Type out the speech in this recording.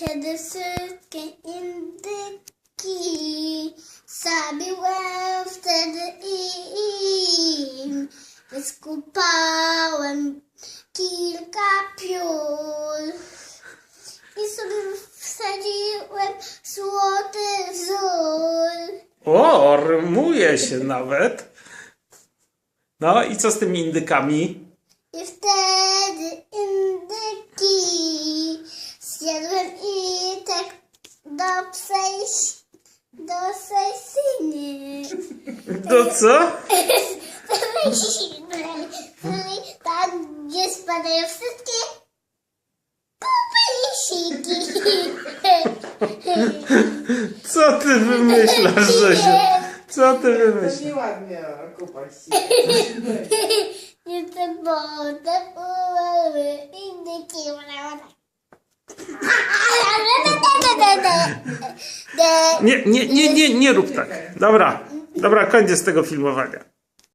Kiedy wszystkie indyki zabiłem wtedy im, wyskupałem kilka piór i sobie wsadziłem złoty wzór. O, rymuje się nawet. No i co z tymi indykami? I wtedy indyki zjadłem i tak do przejść do sejsyny. To co? Tam, gdzie spadają wszystkie pupysiki. Co ty wymyślasz, Rzesiu? Co ty To wymyślasz? nieładnie kupać się. Nie te wodę pływały Nie, nie, nie, nie, nie rób tak. Dobra, dobra, koniec tego filmowania.